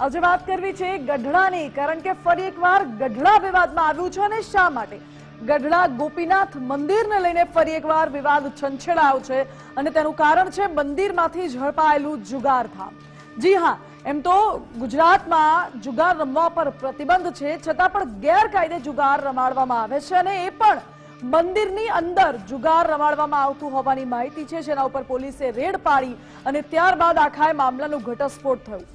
આજે વાત કરવી છે ગઢડાની, કારણ કે ફરી એકવાર ગઢડા વિવાદમાં આવ્યું છે અને શા માટે? ગઢડા ગોપીનાથ મંદિરને લઈને ફરી એકવાર વિવાદ છંછેડાયો છે અને તેનું કારણ છે મંદિરમાંથી ઝડપાયેલું જુગાર ધામ. જી હા, એમ તો ગુજરાતમાં જુગાર રમવા પર પ્રતિબંધ છે, છતાં પણ ગેરકાયદે જુગાર રમાડવામાં આવે છે અને એ પણ મંદિરની અંદર જુગાર રમાડવામાં આવતું હોવાની માહિતી છે. જેના ઉપર પોલીસે રેડ પાડી અને ત્યારબાદ આખા મામલાનું ઘટસ્ફોટ થયું.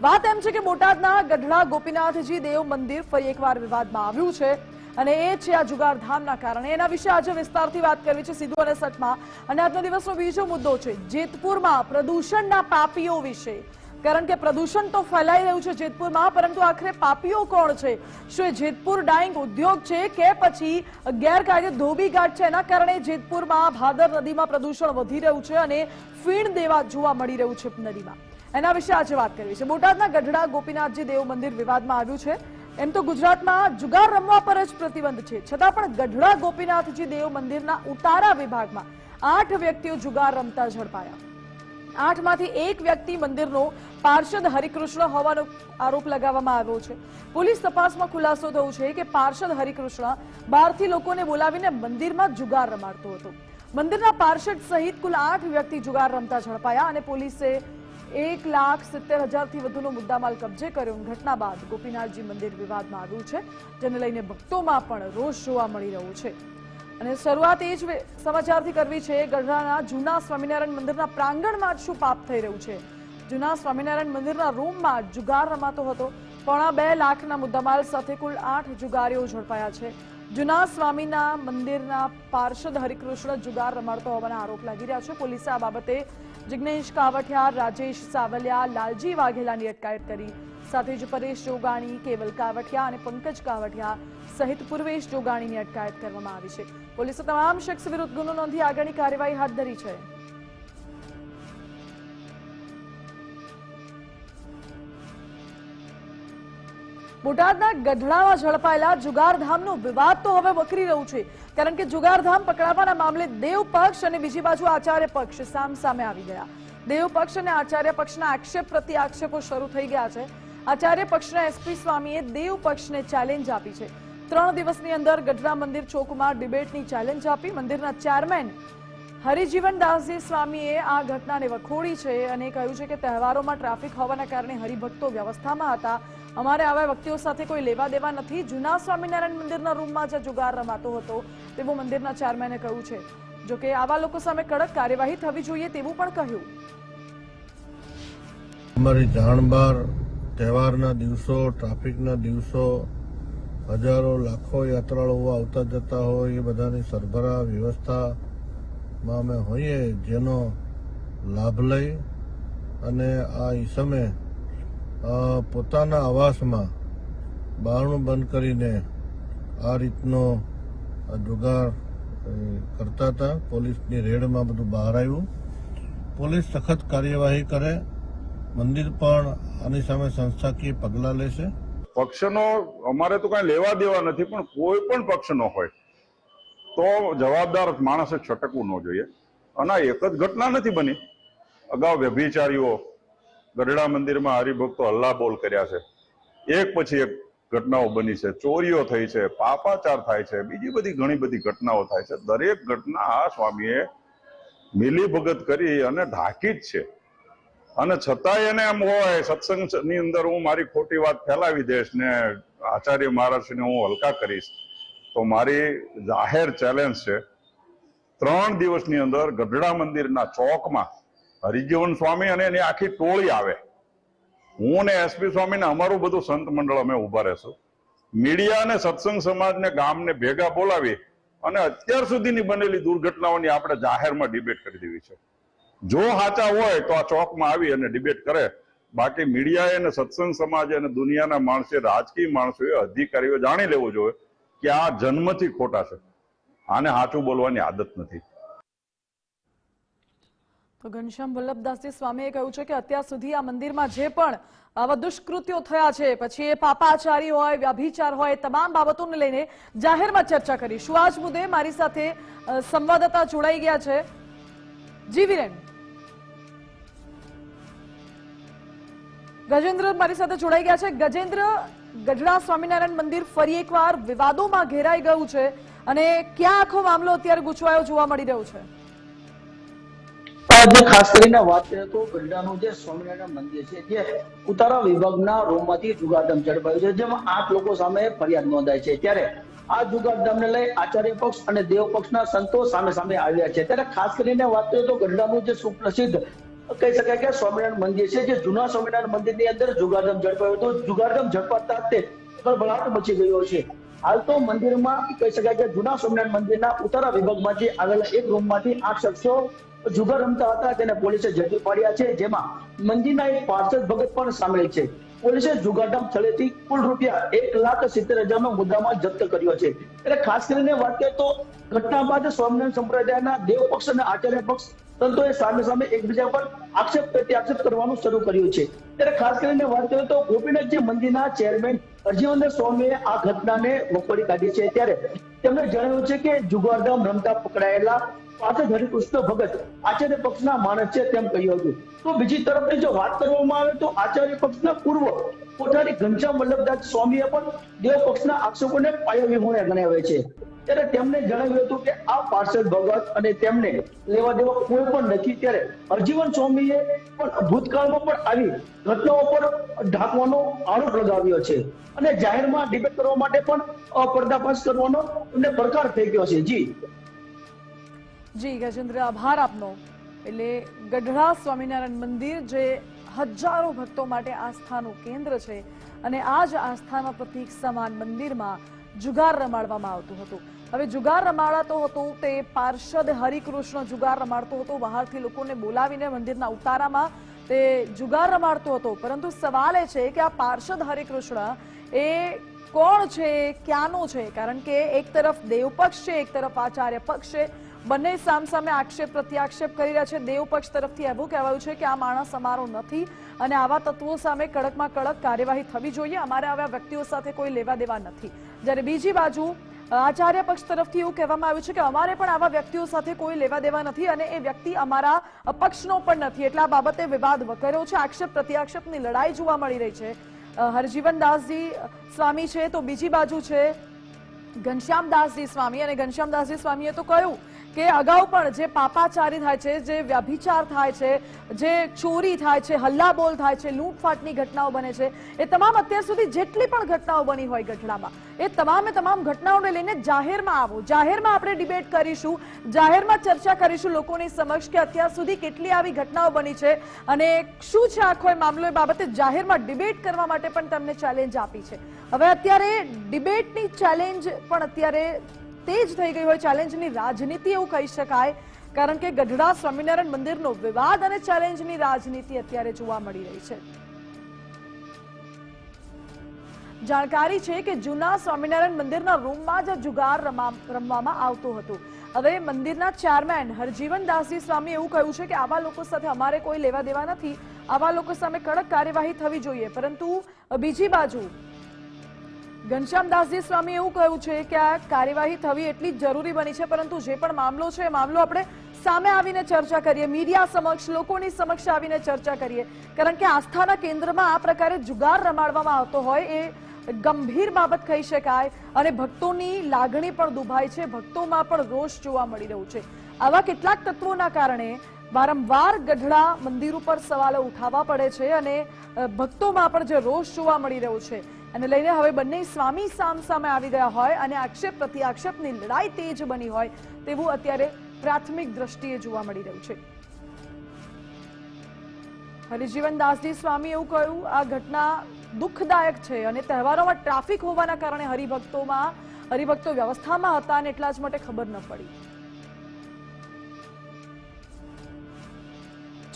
વાત એમ છે કે બોટાદના ગઢડા ગોપીનાથજી દેવ મંદિર ફરી એકવાર વિવાદમાં આવ્યું છે અને એ છે આ જુગારધામના કારણે. એના વિશે આજે વિસ્તારથી વાત કરવી છે સીધું અને સટમાં. અને આજનો દિવસનો બીજો મુદ્દો છે જેતપુરમાં પ્રદૂષણના પાપીઓ વિશે. કારણ કે પ્રદૂષણ તો ફેલાઈ રહ્યું છે જેતપુરમાં, પરંતુ આખરે પાપીઓ કોણ છે? શું એ જેતપુર ડાઇંગ ઉદ્યોગ છે કે પછી ગેરકાયદે ધોબીઘાટ છે? એના કારણે જેતપુરમાં ભાદર નદીમાં પ્રદૂષણ વધી રહ્યું છે અને ફીણ દેવા જોવા મળી રહ્યું છે નદીમાં. એના વિશે આજે વાત કરવી છે. બોટાદના ગઢડા ગોપીનાથજી દેવ મંદિર વિવાદમાં આવ્યું છે. એમ તો ગુજરાતમાં જુગાર રમવા પર જ પ્રતિબંધ છે. છતાં પણ ગઢડા ગોપીનાથજી દેવ મંદિરના ઉતારા વિભાગમાં આઠ વ્યક્તિઓ જુગાર રમતા ઝડપાયા. આઠમાંથી એક વ્યક્તિ મંદિરનો પાર્ષદ હરિકૃષ્ણ હોવાનો આરોપ લગાવવામાં આવ્યો છે. પોલીસ તપાસમાં ખુલાસો થયો છે કે પાર્ષદ હરિકૃષ્ણ બહારથી લોકોને બોલાવીને મંદિરમાં જુગાર રમાડતો હતો. મંદિરના પાર્ષદ સહિત કુલ આઠ વ્યક્તિ જુગાર રમતા ઝડપાયા અને પોલીસે એક લાખ સિત્તેર હજારથી વધુનો મુદ્દામાલ કબજે કર્યો. ઘટના બાદ ગોપીનાથજી મંદિર વિવાદમાં આવ્યું છે, જેને લઈને ભક્તોમાં પણ રોષ જોવા મળી રહ્યો છે. અને શરૂઆત એ જ સમાચારથી કરવી છે, ગઢડાના જૂના સ્વામિનારાયણ મંદિરના પ્રાંગણમાં જ શું પાપ થઈ રહ્યું છે? જૂના સ્વામિનારાયણ મંદિરના રૂમમાં જુગાર રમાતો હતો. પોણા બે લાખના મુદ્દામાલ સાથે કુલ આઠ જુગારીઓ ઝડપાયા છે. જૂના સ્વામીના મંદિરના પાર્ષદ હરિકૃષ્ણ જુગાર રમાડતો હોવાના આરોપ લાગી રહ્યા છે. પોલીસે આ બાબતે જિગ્નેશ કાવઠિયા રાજેશ સાવલિયા, લાલજી વાઘેલાની અટકાયત કરી. સાથે જ પરેશ જોગાણી, કેવલ કાવઠિયા અને પંકજ કાવઠિયા સહિત પૂર્વેશ જોગાણીની અટકાયત કરવામાં આવી છે. પોલીસે તમામ શખ્સ વિરુદ્ધ ગુનો નોંધી આગળની કાર્યવાહી હાથ ધરી છે. બોટાદના ગઢડામાં ઝડપાયેલા જુગારધામનો વિવાદ તો હવે વકરી રહ્યું છે. કારણ કે જુગારધામ પકડાવાના મામલે દેવ પક્ષ અને બીજી બાજુ આચાર્ય પક્ષ સામ સામે આવી ગયા. દેવ પક્ષ અને આચાર્ય પક્ષના આક્ષેપ પ્રતિ આક્ષેપો શરૂ થઈ ગયા છે. આચાર્ય પક્ષના એસપી સ્વામીએ દેવ પક્ષને ચેલેન્જ આપી છે. ત્રણ દિવસની અંદર ગઢડા મંદિર ચોકમાં ડિબેટની ચેલેન્જ આપી મંદિરના ચેરમેન હરિજીવન દાસજી સ્વામીએ આ ઘટનાને વખોડી છે અને કહ્યું છે કે તહેવારોમાં ટ્રાફિક હોવાના કારણે હરિભક્તો વ્યવસ્થામાં હતા. અમારે આવા વ્યક્તિઓ સાથે કોઈ લેવા દેવા નથી. જૂના સ્વામિનારાયણ મંદિરના રૂમમાં જે જુગાર રમાતો હતો. તેવું મંદિરના ચેરમેને કહ્યું છે. જોકે આવા લોકો સામે કડક કાર્યવાહી થવી જોઈએ તેવું પણ કહ્યું. અમારી જાણબાર તહેવારના દિવસો, ટ્રાફિકના દિવસો, હજારો, લાખો યાત્રાળુઓ આવતા જતા હોય, એ બધાની સરભરા વ્યવસ્થામાં અમે હોઈએ, જેનો લાભ લઈ અને આ ઈસમે પોતાના આવાસમાં બારણું બંધ કરીને આ રીતનો જુગાર કરતા હતા. પોલીસની રેડમાં બધું બહાર આવ્યું. પોલીસ સખત કાર્યવાહી કરે. મંદિર પણ આની સામે સંસ્થાકીય પગલાં લેશે. પક્ષનો, અમારે તો કાંઈ લેવા દેવા નથી, પણ કોઈ પણ પક્ષનો હોય. તો જવાબદાર માણસે છટકવું ન જોઈએ. અને આ એક જ ઘટના નથી બની. અગાઉ વ્યભિચારીઓ ગઢડા મંદિરમાં હરિભક્તો હલ્લા બોલ કર્યા છે. એક પછી એક ઘટનાઓ બની છે. ચોરીઓ થઈ છે, પાપાચાર થાય છે, બીજી બધી ઘણી બધી ઘટનાઓ થાય છે. દરેક ઘટના આ સ્વામીએ મિલીભગત કરી અને ઢાંકી જ છે. અને છતાંય એને એમ હોય, સત્સંગની અંદર હું મારી ખોટી વાત ફેલાવી દઈશ ને આચાર્ય મહારાજને હું હલકા કરીશ. તો મારી જાહેર ચેલેન્જ છે, ત્રણ દિવસની અંદર ગઢડા મંદિરના ચોકમાં હરિજીવન સ્વામી અને એની આખી ટોળી આવે. હું ને એસપી સ્વામી ને અમારું બધું સંત મંડળ અમે ઊભા રહેશું. મીડિયા અને સત્સંગ સમાજને ગામને ભેગા બોલાવી અને અત્યાર સુધીની બનેલી દુર્ઘટનાઓની આપણે જાહેરમાં ડિબેટ કરી દેવી છે. જો સાચા હોય તો આ ચોકમાં આવી અને ડિબેટ કરે. બાકી મીડિયાએ અને સત્સંગ સમાજ અને દુનિયાના માણસે, રાજકીય માણસોએ અધિકારીઓ જાણી લેવું જોઈએ. કે આ જન્મથી ખોટા છે. આને સાચું બોલવાની આદત નથી. ઘનશ્યામ વલ્લભદાસજી સ્વામીએ કહ્યું છે કે અત્યાર સુધી આ મંદિરમાં જે પણ આવા દુષ્કૃત્યો થયા છે, પછી એ પાપાચારી હોય, વ્યભિચાર હોય તમામ બાબતોને લઈને જાહેરમાં ચર્ચા કરીશું. આ જ મુદ્દે મારી સાથે સંવાદદાતા જોડાઈ ગયા છે. જી વિરેન. ગજેન્દ્ર મારી સાથે જોડાઈ ગયા છે. ગજેન્દ્ર ગઢડા સ્વામિનારાયણ મંદિર ફરી એકવાર વિવાદોમાં ઘેરાઈ ગયું છે અને ક્યાં આખો મામલો અત્યારે ગુચવાયો જોવા મળી રહ્યો છે? આજે ખાસ કરીને વાત કરીએ તો ગઢડાનું જે સ્વામિનારાયણ મંદિર છે, જે ઉતારા વિભાગના રૂમમાંથી જુગારધામ ઝડપાયું છે, જેમાં આઠ લોકો સામે ફરિયાદ નોંધાઈ છે. ત્યારે આ જુગારધામને લઈ આચાર્ય પક્ષ અને દેવ પક્ષના સંતો સામે સામે આવ્યા છે. ત્યારે ખાસ કરીને વાત કરીએ તો ગઢડાનું જે સુપ્રસિદ્ધ કહી શકાય કે સ્વામિનારાયણ મંદિર છે, જે જૂના સ્વામિનારાયણ મંદિરની અંદર જુગારધામ ઝડપાયું હતું. જુગારધામ ઝડપાતા તે ભળભળાટ મચી ગયો છે. હાલ તો મંદિરમાં કહી શકાય કે જૂના સ્વામિનારાયણ મંદિરના ઉતારા વિભાગમાંથી આવેલા એક રૂમમાંથી આઠ શખ્સો જુગાર રમતા હતા, તેને પોલીસે ઝડપી પાડ્યા છે, જેમાં મંદિરના એક પાર્ષદ ભગત પણ સામેલ છે. પોલીસે જુગારધામ સ્થળેથી કુલ રૂપિયા એક લાખ સિત્તેર હજારનો મુદ્દામાલ જપ્ત કર્યો છે. એટલે ખાસ કરીને વાત કરીએ તો ઘટના બાદ સ્વામિનારાયણ સંપ્રદાયના દેવ પક્ષ અને આચાર્ય પક્ષ સંતોએ સામે સામે એકબીજા પર આક્ષેપ પ્રત્યાક્ષેપ કરવાનું શરૂ કર્યું છે. ત્યારે ખાસ કરીને વાત કરીએ તો ગોપીનાથજી મંદિરના ચેરમેન અરજીવંદર સ્વામીએ આ ઘટનાને વખોડી કાઢી છે. ત્યારે તેમણે જણાવ્યું છે કે જુગારધામ રમતા પકડાયેલા પાછળ હરિકૃષ્ણ ભગત આચાર્ય પક્ષના માણસ છે તેમ કહ્યું હતું. તો બીજી તરફની જો વાત કરવામાં આવે તો આચાર્ય પક્ષના પૂર્વ કોઠારી ઘનશ્યામ વલ્લભદાસ સ્વામીએ પણ દેવ પક્ષના આક્ષેપોને પાયાવિહોણા ગણાવ્યા છે. ત્યારે તેમને જણાવ્યું હતું કે આ પાર્સલ ભગત અને તેમને લેવા દેવા કોઈ પણ નથી. ત્યારે હરજીવન સ્વામીએ પણ ભૂતકાળમાં પણ આવી ઘટનાઓ પર ઢાંકવાનો આરોપ લગાવ્યો છે અને જાહેરમાં ડિબેટ કરવા માટે પણ પર્દાફાશ કરવાનો એમને પડકાર થઈ ગયો છે. જી. જી, ગજેન્દ્ર, આભાર આપનો. એટલે ગઢડા સ્વામિનારાયણ મંદિર જે હજારો ભક્તો માટે આસ્થાનું કેન્દ્ર છે અને આ જ આસ્થાના પ્રતીક સમાન મંદિરમાં જુગાર રમાડવામાં આવતું હતું. હવે જુગાર રમાડાતો હતો તે પાર્ષદ હરિકૃષ્ણ જુગાર રમાડતો હતો. બહારથી લોકોને બોલાવીને મંદિરના ઉતારામાં તે જુગાર રમાડતો હતો. પરંતુ સવાલ એ છે કે આ પાર્ષદ હરિકૃષ્ણ એ કોણ છે? ક્યાંનો છે? કારણ કે એક તરફ દેવપક્ષ છે, એક તરફ આચાર્ય પક્ષ છે. બંને સામસામે આક્ષેપ પ્રત્યાક્ષેપ કરી રહ્યા છે. દેવપક્ષ તરફથી એવું કહેવાયું છે કે આ માણસ અમારો નથી અને આવા તત્વો સામે કડકમાં કડક કાર્યવાહી થવી જોઈએ. અમારે આવા વ્યક્તિઓ સાથે કોઈ લેવા દેવા નથી. જ્યારે બીજી બાજુ આચાર્ય પક્ષ તરફથી એવું કહેવામાં આવ્યું છે કે અમારે પણ આવા વ્યક્તિઓ સાથે કોઈ લેવા દેવા નથી અને એ વ્યક્તિ અમારા પક્ષનો પણ નથી. એટલે આ બાબતે વિવાદ વકર્યો છે. આક્ષેપ, પ્રત્યાક્ષેપની લડાઈ જોવા મળી રહી છે. હરજીવન હરજીવનદાસજી સ્વામી છે તો બીજી બાજુ છે ઘનશ્યામદાસજી સ્વામી. અને ઘનશ્યામદાસજી સ્વામીએ તો કહ્યું કે અગાઉ પણ જે પાપાચારી થાય છે, જે વ્યભિચાર થાય છે, જે ચોરી થાય છે, હલ્લાબોલ થાય છે, લૂંટફાટની ઘટનાઓ બને છે, એ તમામ અત્યાર સુધી જેટલી પણ ઘટનાઓ બની હોય ગઢડામાં, એ તમામે તમામ ઘટનાઓને લઈને જાહેરમાં આવો. જાહેરમાં આપણે ડિબેટ કરીશું, જાહેરમાં ચર્ચા કરીશું લોકોની સમક્ષ કે અત્યાર સુધી કેટલી આવી ઘટનાઓ બની છે અને શું છે આખો એ મામલો એ બાબતે જાહેરમાં ડિબેટ કરવા માટે પણ તમને ચેલેન્જ આપી છે. હવે અત્યારે ડિબેટની ચેલેન્જ પણ અત્યારે તેજ થઈ ગઈ હોય ચેલેન્જની રાજનીતિ એવું કહી શકાય. કારણ કે ગઢડા સ્વામિનારાયણ મંદિરનો વિવાદ અને ચેલેન્જની રાજનીતિ અત્યારે જોવા મળી રહી છે. જાણકારી છે કે જૂના સ્વામિનારાયણ મંદિરના રૂમમાં જ જુગાર રમા- રમવામાં આવતું હતું. હવે મંદિરના ચેરમેન હરજીવનદાસજી સ્વામી એવું કહ્યું છે કે આવા લોકો સાથે અમારે કોઈ લેવા દેવા નથી. આવા લોકો સામે કડક કાર્યવાહી થવી જોઈએ. પરંતુ બીજી બાજુ ઘનશ્યામદાસજી સ્વામી એવું કહ્યું છે કે આ કાર્યવાહી થવી એટલી જ જરૂરી બની છે, પરંતુ જે પણ મામલો છે, એ મામલો આપણે સામે આવીને ચર્ચા કરીએ, મીડિયા સમક્ષ, લોકોની સમક્ષ આવીને ચર્ચા કરીએ. કારણ કે આસ્થાના કેન્દ્રમાં આ પ્રકારે જુગાર રમાડવામાં આવતો હોય એ ગંભીર બાબત કહી શકાય અને ભક્તોની લાગણી પણ દુભાય છે, ભક્તોમાં પણ રોષ જોવા મળી રહ્યું છે. આવા કેટલાક તત્વોના કારણે વારંવાર ગઢડા મંદિર ઉપર સવાલો ઉઠાવવા પડે છે અને ભક્તોમાં પણ જે રોષ જોવા મળી રહ્યો છે. અને લઈને હવે બંને સ્વામી સામ સામે આવી ગયા હોય અને આક્ષેપ પ્રતિ આક્ષેપની લડાઈ તેજ બની હોય તેવું અત્યારે પ્રાથમિક દ્રષ્ટિએ જોવા મળી રહ્યું છે. હરિજીવનદાસજી સ્વામી એવું કહ્યું, આ ઘટના દુઃખદાયક છે અને તહેવારોમાં ટ્રાફિક હોવાના કારણે હરિભક્તોમાં, હરિભક્તો વ્યવસ્થામાં હતા અને એટલા જ માટે ખબર ન પડી.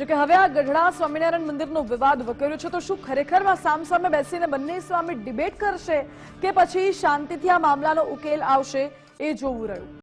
જોકે હવે આ ગઢડા સ્વામિનારાયણ મંદિરનો વિવાદ વકર્યો છે, તો શું ખરેખરમાં સામસામે બેસીને બંને સ્વામી ડિબેટ કરશે કે પછી શાંતિથી આ મામલાનો ઉકેલ આવશે એ જોવું રહ્યું.